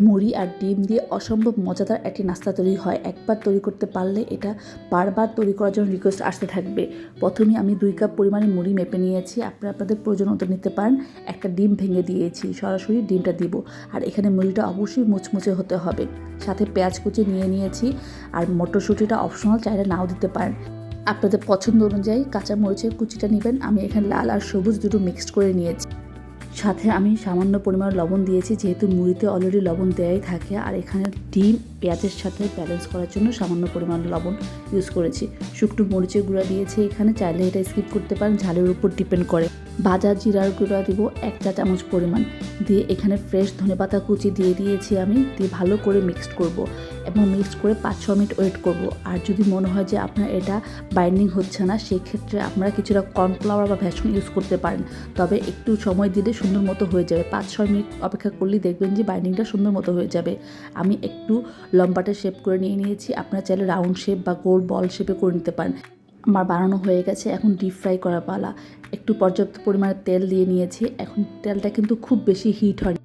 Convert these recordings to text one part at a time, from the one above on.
মুড়ি আর ডিম দিয়ে অসম্ভব মজাদার একটি নাস্তা তৈরি হয়। একবার তৈরি করতে পারলে এটা বারবার তৈরি করার জন্য রিকোয়েস্ট আসতে থাকবে। প্রথমে আমি দুই কাপ পরিমাণে মুড়ি মেপে নিয়েছি। আপনারা আপনাদের প্রয়োজন মতো নিতে পারেন। একটা ডিম ভেঙে দিয়েছি। সরাসরি ডিমটা দিব। আর এখানে মুড়িটা অবশ্যই মুচমুচে হতে হবে। সাথে পেঁয়াজ কুচি নিয়ে নিয়েছি। আর মটরশুঁটিটা অপশনাল চাইলে নাও দিতে পারেন। আপনাদের পছন্দ অনুযায়ী কাঁচা মরিচের কুচিটা নেবেন। আমি এখানে লাল আর সবুজ দুটো মিক্সড করে নিয়েছি। সাথে আমি সামান্য পরিমাণ লবণ দিয়েছি, যেহেতু মুড়িতে অলরেডি লবণ দেওয়াই থাকে, আর এখানে ডিম, পেঁয়াজের সাথে ব্যালেন্স করার জন্য সামান্য পরিমাণ লবণ ইউজ করেছি। শুকনো মরিচের গুঁড়া দিয়েছি, এখানে চাইলে এটা স্কিপ করতে পারেন, ঝালের উপর ডিপেন্ড করে। ভাজা জিরার গুঁড়া দিব এক চা চামচ পরিমাণ। দিয়ে এখানে ফ্রেশ ধনেপাতা কুচি দিয়ে দিয়েছি আমি, দিয়ে ভালো করে মিক্সড করব এবং মিক্সড করে পাঁচ ছ মিনিট ওয়েট করব। আর যদি মনে হয় যে আপনার এটা বাইন্ডিং হচ্ছে না, সেক্ষেত্রে আপনারা কিছুটা কর্নফ্লাওয়ার বা ভ্যাসন ইউজ করতে পারেন। তবে একটু সময় দিলে সুন্দর মতো হয়ে যাবে। পাঁচ, ছয় মিনিট অপেক্ষা করলেই দেখবেন যে বাইন্ডিংটা সুন্দর মতো হয়ে যাবে। আমি একটু লম্বাটা শেপ করে নিয়ে নিয়েছি। আপনারা চাইলে রাউন্ড শেপ বা গোল বল শেপে করে নিতে পারেন। আমার বানানো হয়ে গেছে। এখন ডিপ ফ্রাই করা পালা। একটু পর্যাপ্ত পরিমাণে তেল দিয়ে নিয়েছি। এখন তেলটা কিন্তু খুব বেশি হিট হয়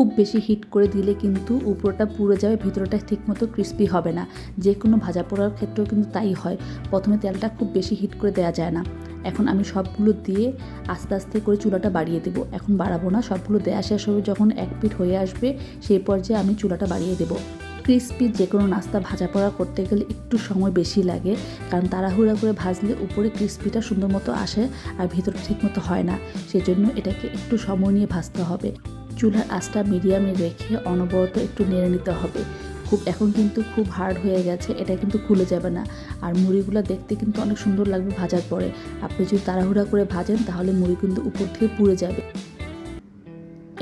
খুব বেশি হিট করে দিলে কিন্তু উপরটা পুড়ে যাবে, ভিতরটা ঠিকমতো ক্রিস্পি হবে না। যে কোনো ভাজা পোড়ার ক্ষেত্রেও কিন্তু তাই হয়। প্রথমে তেলটা খুব বেশি হিট করে দেওয়া যায় না। এখন আমি সবগুলো দিয়ে আস্তে আস্তে করে চুলাটা বাড়িয়ে দেবো। এখন বাড়াবো না, সবগুলো দেওয়া শেষ হবে যখন এক পিঠ হয়ে আসবে, সেই পর্যায়ে আমি চুলাটা বাড়িয়ে দেবো। ক্রিস্পি যে কোনো নাস্তা ভাজা পোড়া করতে গেলে একটু সময় বেশি লাগে, কারণ তাড়াহুড়া করে ভাজলে উপরে ক্রিস্পিটা সুন্দর মতো আসে আর ভিতরটা ঠিক মতো হয় না। সেই জন্য এটাকে একটু সময় নিয়ে ভাজতে হবে। চুলার আঁচটা মিডিয়ামে রেখে অনবরত একটু নেড়ে নিতে হবে। খুব, এখন কিন্তু খুব হার্ড হয়ে গেছে, এটা কিন্তু খুলে যাবে না। আর মুড়িগুলো দেখতে কিন্তু অনেক সুন্দর লাগবে ভাজার পরে। আপনি যদি তাড়াহুড়া করে ভাজেন, তাহলে মুড়ি কিন্তু উপর থেকে পুড়ে যাবে।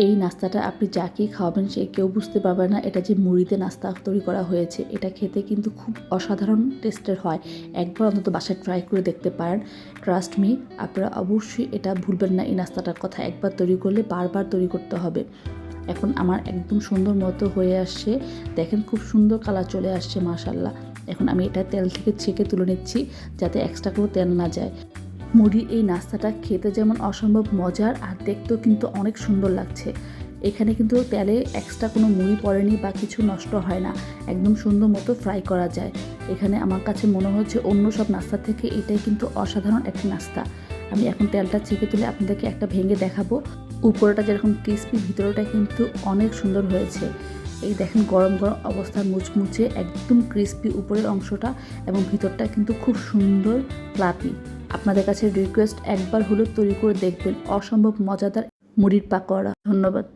এই নাস্তাটা আপনি যা যাকেই খাওয়াবেন সে কেউ বুঝতে পারবে না এটা যে মুড়িতে নাস্তা তৈরি করা হয়েছে। এটা খেতে কিন্তু খুব অসাধারণ টেস্টের হয়। একবার অন্তত বাসায় ট্রাই করে দেখতে পারেন। ট্রাস্ট মি আপনারা অবশ্যই এটা ভুলবেন না এই নাস্তাটার কথা। একবার তৈরি করলে বারবার তৈরি করতে হবে। এখন আমার একদম সুন্দর মতো হয়ে আসছে। দেখেন খুব সুন্দর কালার চলে আসছে মাশাল্লাহ এখন আমি এটা তেল থেকে ছেঁকে তুলে নিচ্ছি যাতে এক্সট্রা কোনো তেল না যায়। মুড়ির এই নাস্তাটা খেতে যেমন অসম্ভব মজার আর দেখতেও কিন্তু অনেক সুন্দর লাগছে। এখানে কিন্তু তেলে এক্সট্রা কোনো মুড়ি পড়েনি বা কিছু নষ্ট হয় না। একদম সুন্দর মতো ফ্রাই করা যায়। এখানে আমার কাছে মনে হচ্ছে অন্য সব নাস্তা থেকে এটাই কিন্তু অসাধারণ একটি নাস্তা। আমি এখন তেলটা ছেঁকে তুলে আপনাদেরকে একটা ভেঙে দেখাবো। উপরটা যেরকম ক্রিস্পি ভিতরটা কিন্তু অনেক সুন্দর হয়েছে। এই দেখেন গরম গরম অবস্থায় মুচমুচে, একদম ক্রিস্পি উপরের অংশটা এবং ভিতরটা কিন্তু খুব সুন্দর প্লাপি আপনাদের কাছে রিকোয়েস্ট একবার হলেও তৈরি করে দেখবেন। অসম্ভব মজাদার মুড়ির পাকোড়া। ধন্যবাদ।